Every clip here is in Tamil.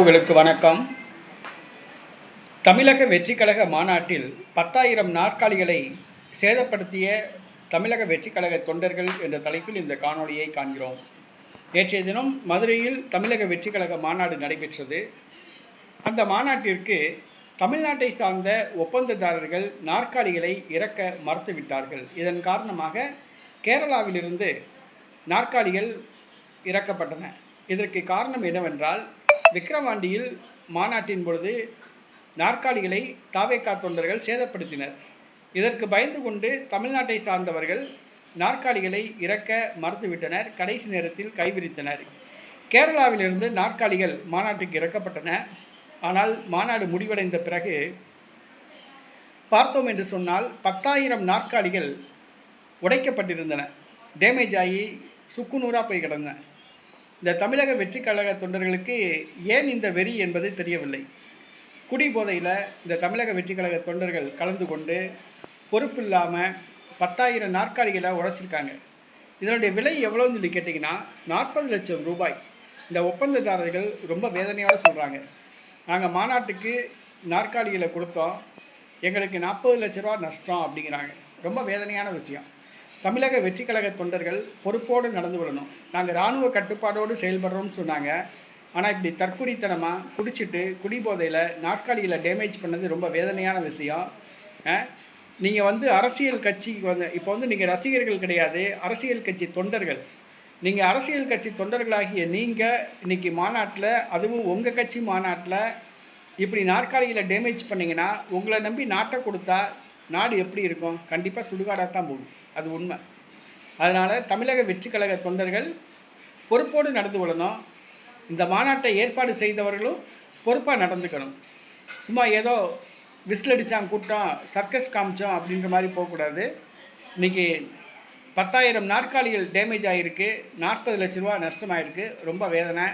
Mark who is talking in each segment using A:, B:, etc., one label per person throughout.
A: உங்களுக்கு வணக்கம். தமிழக வெற்றிக்கழக மாநாட்டில் பத்தாயிரம் நாற்காலிகளை சேதப்படுத்திய தமிழக வெற்றிக்கழக தொண்டர்கள் என்ற தலைப்பில் இந்த காணொளியை காண்கிறோம். நேற்றைய தினம் மதுரையில் தமிழக வெற்றிக்கழக மாநாடு நடைபெற்றது. அந்த மாநாட்டிற்கு தமிழ்நாட்டை சார்ந்த ஒப்பந்ததாரர்கள் நாற்காலிகளை இறக்க மறுத்துவிட்டார்கள் இதன் காரணமாக கேரளாவிலிருந்து நாற்காலிகள் இறக்கப்பட்டன. இதற்கு காரணம் என்னவென்றால் விக்கிரவாண்டியில் மாநாட்டின் பொழுது நாற்காலிகளை தாவேக்கா தொண்டர்கள் சேதப்படுத்தினர். இதற்கு பயந்து கொண்டு தமிழ்நாட்டை சார்ந்தவர்கள் நாற்காலிகளை இறக்க மறுத்துவிட்டனர். கடைசி நேரத்தில் கைவிரித்தனர். கேரளாவிலிருந்து நாற்காலிகள் மாநாட்டுக்கு இறக்கப்பட்டன. ஆனால் மாநாடு முடிவடைந்த பிறகு பார்த்தோம் என்று சொன்னால் பத்தாயிரம் நாற்காலிகள் உடைக்கப்பட்டிருந்தன. டேமேஜ் ஆகி சுக்குநூறாக போய் கிடந்தன. இந்த தமிழக வெற்றி கழக தொண்டர்களுக்கு ஏன் இந்த வெறி என்பது தெரியவில்லை. குடி போதையில் இந்த தமிழக வெற்றி கழக தொண்டர்கள் கலந்து கொண்டு பொறுப்பு இல்லாமல் பத்தாயிரம் நாற்காலிகளை உடைச்சிருக்காங்க. இதனுடைய விலை எவ்வளோன்னு சொல்லி கேட்டிங்கன்னா நாற்பது லட்சம் ரூபாய். இந்த ஒப்பந்ததாரர்கள் ரொம்ப வேதனையாக சொல்கிறாங்க நாங்கள் மாநாட்டுக்கு நாற்காலிகளை கொடுத்தோம். எங்களுக்கு நாற்பது லட்ச ரூபா நஷ்டம் அப்படிங்கிறாங்க. ரொம்ப வேதனையான விஷயம். தமிழக வெற்றி கழக தொண்டர்கள் பொறுப்போடு நடந்து கொள்ளணும். நாங்கள் இராணுவ கட்டுப்பாடோடு செயல்படுறோம்னு சொன்னாங்க. ஆனால் இப்படி தற்குறித்தனமாக குடிச்சிட்டு குடிபோதையில் நாட்காலியில் டேமேஜ் பண்ணது ரொம்ப வேதனையான விஷயம். நீங்கள் வந்து அரசியல் கட்சிக்கு வந்து இப்போ வந்து நீங்கள் ரசிகர்கள் கிடையாது அரசியல் கட்சி தொண்டர்கள். நீங்கள் அரசியல் கட்சி தொண்டர்களாகிய நீங்கள் இன்றைக்கி மாநாட்டில் அதுவும் உங்கள் கட்சி மாநாட்டில் இப்படி நாற்காலியில் டேமேஜ் பண்ணிங்கன்னா உங்களை நம்பி நாட்டை கொடுத்தா நாடு எப்படி இருக்கும்? கண்டிப்பாக சுடுகாடாக தான் போகும். அது உண்மை. அதனால் தமிழக வெற்றி கழக தொண்டர்கள் பொறுப்போடு நடந்து கொள்ளணும். இந்த மாநாட்டை ஏற்பாடு செய்தவர்களும் பொறுப்பாக நடந்துக்கணும். சும்மா ஏதோ விசில் அடித்தான் கூட்டம் சர்க்கஸ் காமிச்சோம் அப்படின்ற மாதிரி போகக்கூடாது. இன்றைக்கி பத்தாயிரம் நாற்காலிகள் டேமேஜ் ஆகிருக்கு நாற்பது லட்ச ரூபா நஷ்டமாயிருக்கு. ரொம்ப வேதனை.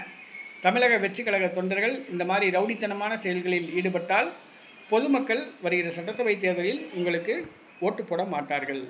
A: தமிழக வெற்றி கழக தொண்டர்கள் இந்த மாதிரி ரவுடித்தனமான செயல்களில் ஈடுபட்டால் பொதுமக்கள் வருகிற சட்டசபை தேர்தலில் உங்களுக்கு ஓட்டு போட மாட்டார்கள்.